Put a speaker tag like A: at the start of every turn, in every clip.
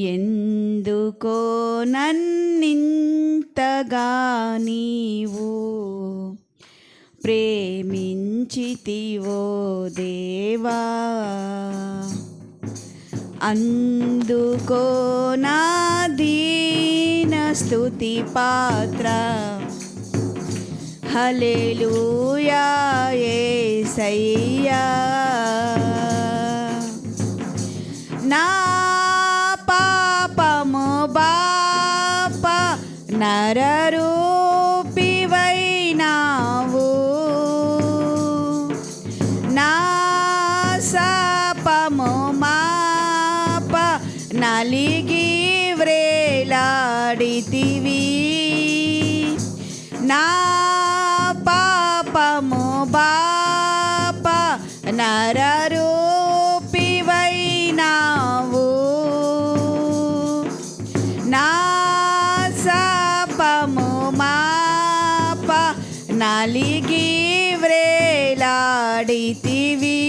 A: ఎందుకో నన్నింతగా నీవు ప్రేమించితివో దేవా? అందుకో నా దీన స్తుతి పాత్ర. హల్లెలూయా యేసయ్యా నా నరరూపివైనావు. నా సపము మాప నలిగి వ్రేలాడితివి. నా వ్రేలాడితివి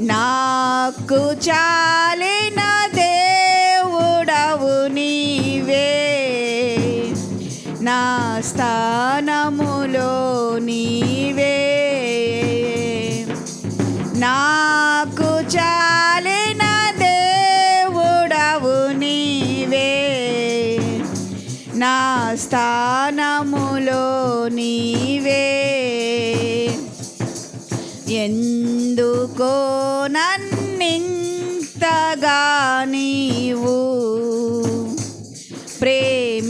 A: నాకు చాలిన దేవుడవు నీవే. నా స్థానములో నీవే. నాకు చాలిన దేవుడవు నీవే. నా స్థానములో నీవే. ఎందుకో నన్నింతగా నీవు ప్రేమించితివో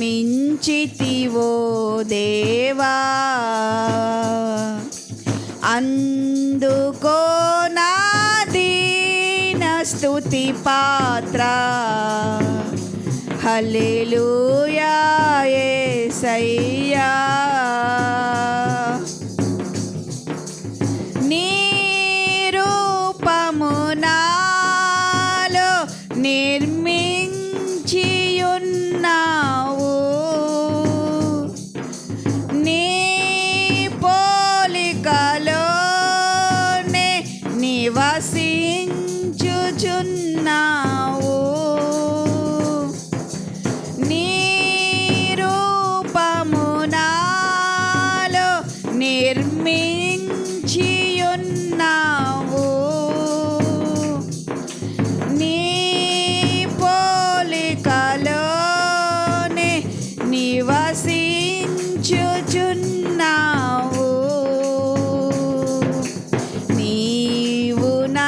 A: దేవా? అందుకో నాదీన స్థుతి పాత్ర. హల్లెలూయా యేసయ్యా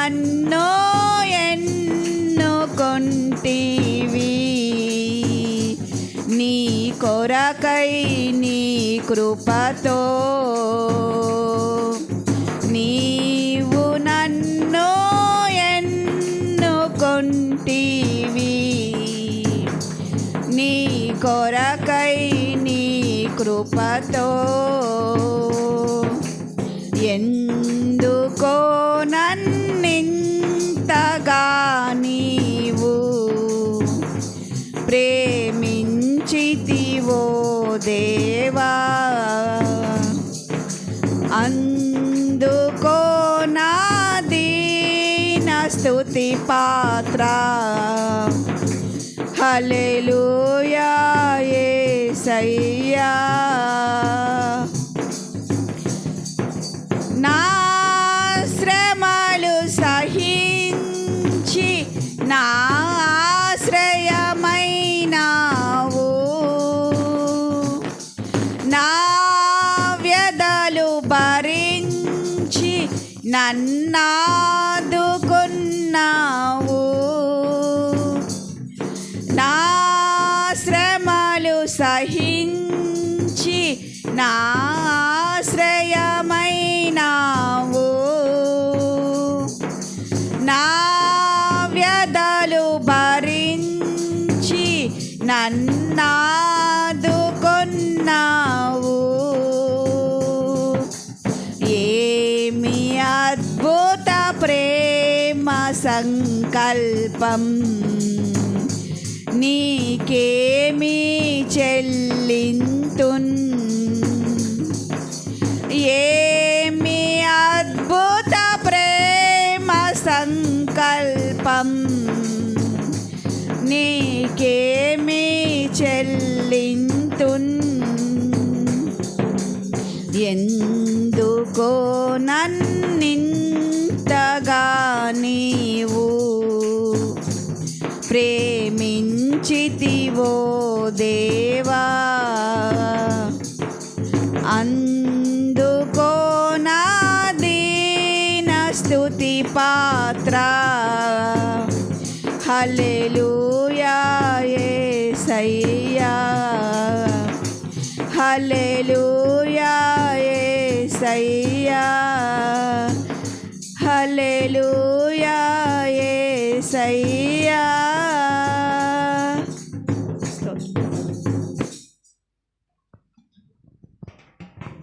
A: నన్నో ఎన్నో కొంటివి. నీ కొరకై నీ కృపతో నీవు నన్నో ఎన్నో కొంటివి. నీ కొరకై నీ కృపతో ఎన్ నన్నింతగా నీవు ప్రేమించితివో దేవా. అందుకో నా దీన స్తుతి పాత్ర. హల్లెలూయా యేసయ్యా నా శ్రమలు సహించి నా ఆశ్రయమైనావు. నా వ్యధలు భరించి నన్నాదుకున్నావు. నా శ్రమలు సహించి నా ఆశ్రయ నన్నాదుకున్నావు. ఏమి అద్భుత ప్రేమ సంకల్పం. నీకేమి చెల్లింతున్. ఏమి అద్భుత ప్రేమ సంకల్పం. నీకేమి చెల్లింతున్. ఎందుకో నన్నింతగా నీవు ప్రేమించితివో దేవా. అందుకో నా దీన స్తుతి పాత్ర. హల్లెలూయా హల్లెలూయా యేసయ్యా హల్లెలూయా యేసయ్యా